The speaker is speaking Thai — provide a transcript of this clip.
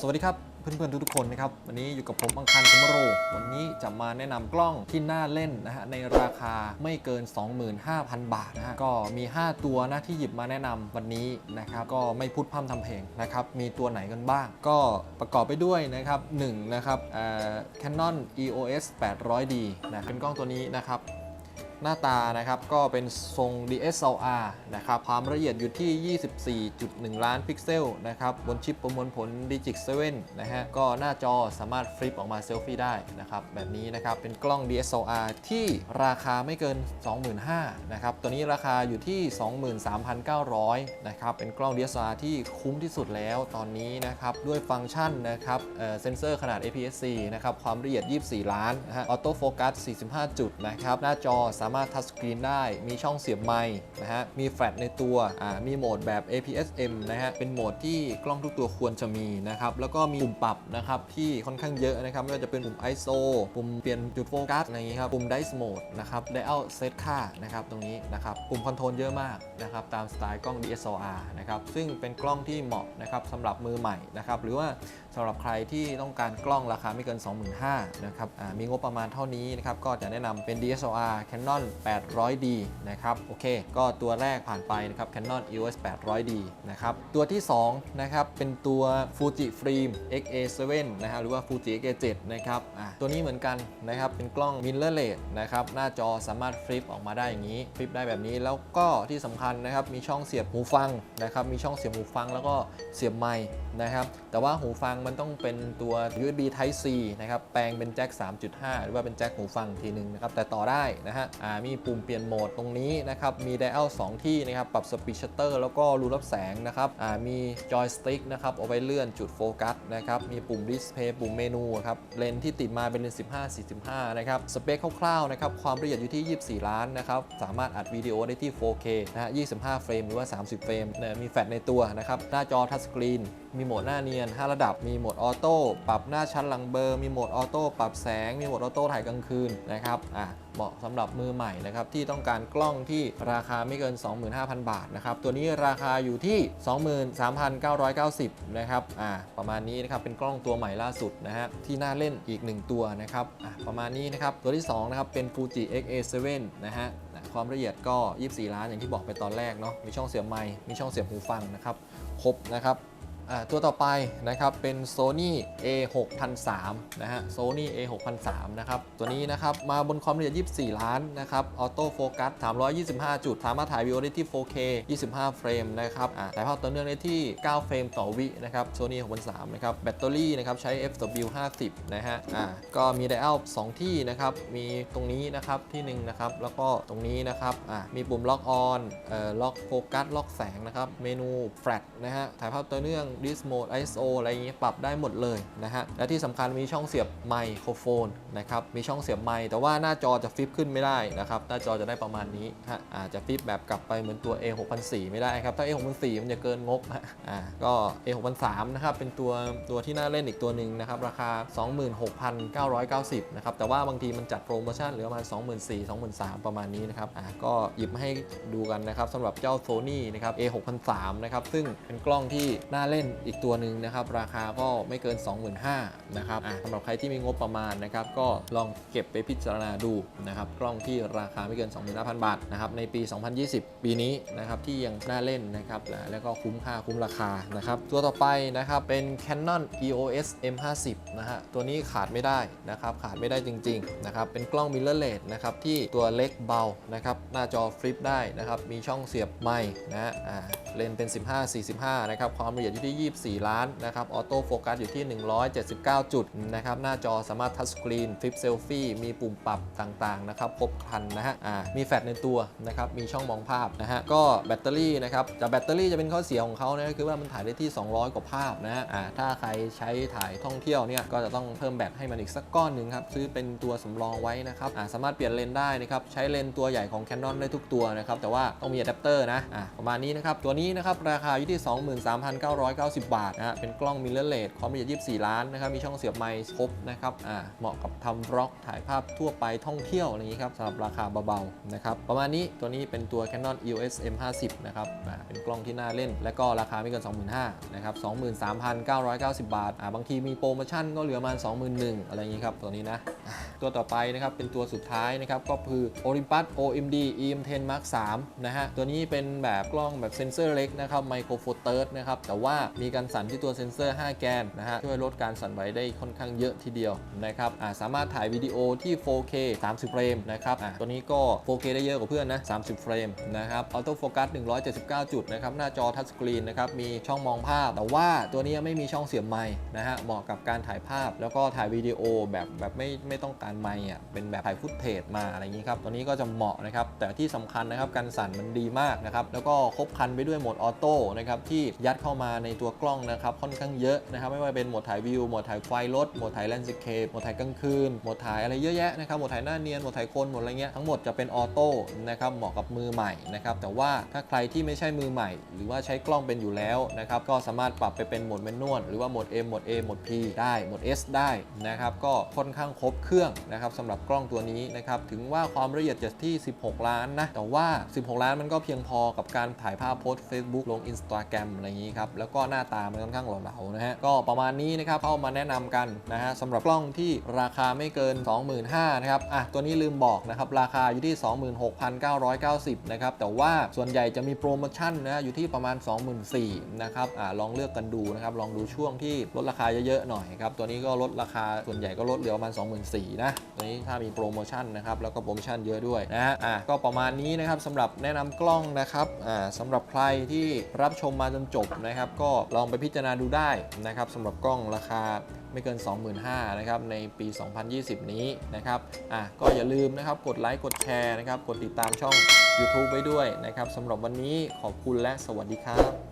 สวัสดีครับเพื่อนๆทุกๆคนนะครับวันนี้อยู่กับผมอังคารคุมโร วันนี้จะมาแนะนำกล้องที่น่าเล่นนะฮะในราคาไม่เกิน 25,000 บาทนะฮะก็มี 5 ตัวนะที่หยิบมาแนะนำวันนี้นะครับก็ไม่พูดพร่ำทำเพลงนะครับมีตัวไหนกันบ้าง ก็ประกอบไปด้วยนะครับ1นะครับเอ่อ Canon EOS 800D นะเป็นกล้องตัวนี้นะครับ หน้าตานะครับก็เป็นทรง DSLR นะครับความละเอียดอยู่ที่ 24.1 ล้านพิกเซลนะครับบนชิปประมวลผล Digic 7 นะฮะก็หน้าจอสามารถฟลิปออกมาเซลฟี่ได้นะครับแบบนี้นะครับเป็นกล้อง DSLR ที่ราคาไม่เกิน 25,000นะครับตัวนี้ราคาอยู่ที่ 23,900นะครับเป็นกล้อง DSLR ที่คุ้มที่สุดแล้วตอนนี้นะครับด้วยฟังก์ชันนะครับเซนเซอร์ขนาด APS-C นะครับความละเอียด 24 ล้านนะฮะออโต้โฟกัส 45 จุดนะครับหน้าจอสามารถทัชสกรีนได้ มีช่องเสียบไมค์นะฮะ มีแฟลชในตัว อ่า มีโหมดแบบ APS-M นะฮะ เป็นโหมดที่กล้องทุกตัวควรจะมีนะครับ แล้วก็มีปุ่มปรับนะครับที่ค่อนข้างเยอะนะครับ ไม่ว่าจะเป็นปุ่ม ISO ปุ่มเปลี่ยนจุดโฟกัสอะไรอย่างนี้ครับ ปุ่ม Dice Mode นะครับ Dial Set ค่านะครับตรงนี้นะครับ ปุ่มคอนโทรลเยอะมากนะครับ ตามสไตล์กล้อง DSLR นะครับ ซึ่งเป็นกล้องที่เหมาะนะครับสำหรับมือใหม่นะครับ หรือว่าำหรับใครที่ต้องการกล้องราคาไม่เกิน 25,000นะครับมีงบประมาณเท่านี้นะครับก็จะแนะนำเป็น DSLR Canon 800D นะครับโอเค ก็ตัวแรกผ่านไปนะครับ Canon EOS 800D นะครับตัวที่2นะครับเป็นตัว Fuji Film XA7 นะฮะหรือว่า Fuji XA7 นะครับตัวนี้เหมือนกันนะครับเป็นกล้อง mirrorless นะครับหน้าจอสามารถฟลิปออกมาได้อย่างนี้ฟลิปได้แบบนี้แล้วก็ที่สำคัญนะครับมีช่องเสียบหูฟังนะครับมีช่องเสียบหูฟังแล้วก็เสียบไมค์นะครับแต่ว่าหูฟังมันต้องเป็นตัว USB Type C นะครับ แปลงเป็นแจ็ค 3.5 หรือว่าเป็นแจ็คหูฟังทีหนึงนะครับ แต่ต่อได้นะฮะมีปุ่มเปลี่ยนโหมดตรงนี้นะครับ มี dial 2ที่นะครับ ปรับสปีดชัตเตอร์แล้วก็รูรับแสงนะครับมีจอยสติ๊กนะครับ เอาไว้เลื่อนจุดโฟกัสนะครับ มีปุ่มดิสเพย์ปุ่มเมนูครับ เลนส์ที่ติดมาเป็นเลน15 45 นะครับ สเปคคร่าวๆนะครับ ความละเอียดอยู่ที่ 24 ล้านนะครับ สามารถอัดวิดีโอได้ที่ 4K นะฮะ 25 เฟรมหรือว่า 30 เฟรม มีแฟลชในตัวนะครับ หน้าจอทัชสกรีน มีโหมดหน้าเนียน 5 ระดับมีโหมดออโต้ปรับหน้าชั้นหลังเบอร์ มีโหมดออโต้ปรับแสง มีโหมดออโต้ถ่ายกลางคืนนะครับอะเหมาะสำหรับมือใหม่นะครับที่ต้องการกล้องที่ราคาไม่เกิน 25,000 บาทนะครับตัวนี้ราคาอยู่ที่ 23,990นะครับอะประมาณนี้นะครับเป็นกล้องตัวใหม่ล่าสุดนะฮะที่น่าเล่นอีก 1 ตัวนะครับอะประมาณนี้นะครับตัวที่2นะครับเป็น Fuji XA7 นะฮะความละเอียดก็ 24 ล้านอย่างที่บอกไปตอนแรกเนาะมีช่องเสียบไมค์มีช่องเสียบหูฟังนะครับครบนะครับ ตัวต่อไปนะครับเป็น Sony A6003 นะฮะ Sony A6003 นะครับ ตัวนี้นะครับมาบนความละเอียด 24 ล้านนะครับออโต้โฟกัส325 จุด สามารถถ่ายวิดีโอได้ที่ 4K 25 เฟรมนะครับถ่ายภาพต่อเนื่องได้ที่ 9 เฟรมต่อวินะครับ Sony A6003 นะครับ แบตเตอรี่นะครับใช้ FW50 นะฮะ อ่า ก็มี dial 2ที่นะครับ มีตรงนี้นะครับที่หนึ่งนะครับ แล้วก็ตรงนี้นะครับ อ่า มีปุ่มล็อกออน เอ่อ ล็อกโฟกัส ล็อกแสงนะครับ เมนูแฟลชนะฮะ ถ่ายภาพต่อเนื่องดิสโหมด ISO อะไรอย่างเงี้ยปรับได้หมดเลยนะฮะ และที่สำคัญมีช่องเสียบไมโครโฟนนะครับ มีช่องเสียบไมค์แต่ว่าหน้าจอจะฟลิปขึ้นไม่ได้นะครับ หน้าจอจะได้ประมาณนี้ฮะอาจจะฟลิปแบบกลับไปเหมือนตัว A6004 ไม่ได้ครับ ถ้า A6004 มันจะเกินงบฮะอ่าก็ A6003 นะครับ เป็นตัวตัวที่น่าเล่นอีกตัวหนึ่งนะครับ ราคา 26,990นะครับ แต่ว่าบางทีมันจัดโปรโมชั่นเหลือประมาณ 24,000 23,000ประมาณนี้นะครับอ่าก็หยิบมาให้ดูกันนะครับสำหรับเจ้า Sony นะครับ A6003 นะครับ ซึ่งเป็นกล้องที่น่าเล่นอีกตัวหนึ่งนะครับ ราคาก็ไม่เกิน 25,000นะครับอ่าสำหรับใครที่มีงบประมาณนะครับ ก็ลองเก็บไปพิจารณาดูนะครับ กล้องที่ราคาไม่เกิน 25,000 บาทนะครับ ในปี 2020 ปีนี้นะครับที่ยังน่าเล่นนะครับ และแล้วก็คุ้มค่าคุ้มราคานะครับ ตัวต่อไปนะครับเป็น Canon EOS M50 นะฮะ ตัวนี้ขาดไม่ได้นะครับ ขาดไม่ได้จริงๆนะครับ เป็นกล้อง mirrorless นะครับที่ตัวเล็กเบานะครับ หน้าจอฟลิปได้นะครับ มีช่องเสียบไมค์นะฮะอ่าเลนส์เป็น 15 45 นะครับ ความละเอียดอยู่ที่่ 24 ล้านนะครับออโต้โฟกัสอยู่ที่ 179 จุดนะครับหน้าจอสามารถทัชสกรีนฟลิปเซลฟี่มีปุ่มปรับต่างๆนะครับครบครันนะฮะมีแฟลชในตัวนะครับมีช่องมองภาพนะฮะก็แบตเตอรี่นะครับจากแบตเตอรี่จะเป็นข้อเสียของเขานะคือว่ามันถ่ายได้ที่ 200 กว่าภาพนะฮะถ้าใครใช้ถ่ายท่องเที่ยวเนี่ยก็จะต้องเพิ่มแบตให้มันอีกสักก้อนหนึ่งครับซื้อเป็นตัวสำรองไว้นะครับสามารถเปลี่ยนเลนได้นะครับใช้เลนตัวใหญ่ของ Canon ได้ทุกตัวนะครับแต่ว่าต้องมีอะแดปเตอร์นะประมาณนี้นะครับตัวนี้นะครับราคาอยู่ที่ 23,990 990 บาทนะฮะเป็นกล้องมิเรอร์เลสความละเอียด 24 ล้านนะครับมีช่องเสียบไมค์ครบนะครับอ่าเหมาะกับทำบล็อกถ่ายภาพทั่วไปท่องเที่ยวอะไรอย่างนี้ครับสำหรับราคาเบาๆนะครับประมาณนี้ตัวนี้เป็นตัว Canon EOS M50 นะครับอ่าเป็นกล้องที่น่าเล่น และก็ราคาไม่เกิน 25,000นะครับ23,990 บาทอ่าบางทีมีโปรโมชั่นก็เหลือมา21,000อะไรอย่างนี้ครับตัวนี้นะตัวต่อไปนะครับเป็นตัวสุดท้ายนะครับก็คือ Olympus OMD EM10 Mark 3นะฮะตัวนี้เป็นแบบกล้องแบบเซนเซอร์เล็กนะครับไมโครโฟเตอร์นะครับแต่ว่ามีการสั่นที่ตัวเซนเซอร์ 5 แกนนะฮะช่วยลดการสั่นไหวได้ค่อนข้างเยอะทีเดียวนะครับสามารถถ่ายวิดีโอที่ 4K 30 เฟรมนะครับตัวนี้ก็ 4K ได้เยอะกว่าเพื่อนนะ 30 เฟรมนะครับออโต้โฟกัส 179 จุดนะครับหน้าจอทัชสกรีนนะครับมีช่องมองภาพ แต่ว่าตัวนี้ไม่มีช่องเสียบไมค์นะฮะเหมาะกับการถ่ายภาพ แล้วก็ถ่ายวิดีโอแบบแบบไม่ไม่ต้องการไมค์อะเป็นแบบถ่ายฟุตเทจมาอะไรอย่างนี้ครับตัวนี้ก็จะเหมาะนะครับแต่ที่สำคัญนะครับการสั่นมันดีมากนะครับแล้วก็ครบคันไปด้วยโหมดออโต้นะครับที่ยัดเข้ามาในตัวกล้องนะครับค่อนข้างเยอะนะครับไม่ว่าเป็นโหมดถ่ายวิวโหมดถ่ายไฟรถโหมดถ่ายแลนด์สเคปโหมดถ่ายกลางคืนโหมดถ่ายอะไรเยอะแยะนะครับโหมดถ่ายหน้าเนียนโหมดถ่ายคนโหมดอะไรเงี้ยทั้งหมดจะเป็นออโต้นะครับเหมาะกับมือใหม่นะครับแต่ว่าถ้าใครที่ไม่ใช่มือใหม่ หรือว่าใช้กล้องเป็นอยู่แล้วนะครับก็สามารถปรับไปเป็นโหมดแมนนวลหรือว่าโหมด M โหมด A โหมด P ได้โหมด S ได้นะครับก็ค่อนข้างครบเครื่องนะครับสำหรับกล้องตัวนี้นะครับถึงว่าความละเอียดจะที่ 16 ล้านนะแต่ว่า 16 ล้านมันก็เพียงพอกับการถ่ายภาพโพสต์ Facebook ลง Instagram อะไรอย่างนี้ครับแล้วก็หน้าตามันค่อนข้างเหลาๆนะฮะก็ประมาณนี้นะครับเข้ามาแนะนำกันนะฮะสำหรับกล้องที่ราคาไม่เกิน 25,000นะครับอะตัวนี้ลืมบอกนะครับราคาอยู่ที่ 26,990นะครับแต่ว่าส่วนใหญ่จะมีโปรโมชั่นนะอยู่ที่ประมาณ 24,000นะครับอะลองเลือกกันดูนะครับลองดูช่วงที่ลดราคาเยอะๆหน่อยครับตัวนี้ก็ลดราคาส่วนใหญ่ก็ลดเหลือประมาณ 24,000นะตัวนี้ถ้ามีโปรโมชั่นนะครับแล้วก็โปรโมชั่นเยอะด้วยนะฮะอะก็ประมาณนี้นะครับสำหรับแนะนำกล้องนะครับอ่าสำหรับใครที่รับชมมาจนจบนะครับก็ลองไปพิจารณาดูได้นะครับสำหรับกล้องราคาไม่เกิน 25,000นะครับในปี 2020 นี้นะครับอะก็อย่าลืมนะครับกดไลค์กดแชร์นะครับกดติดตามช่อง YouTube ไว้ด้วยนะครับสำหรับวันนี้ขอบคุณและสวัสดีครับ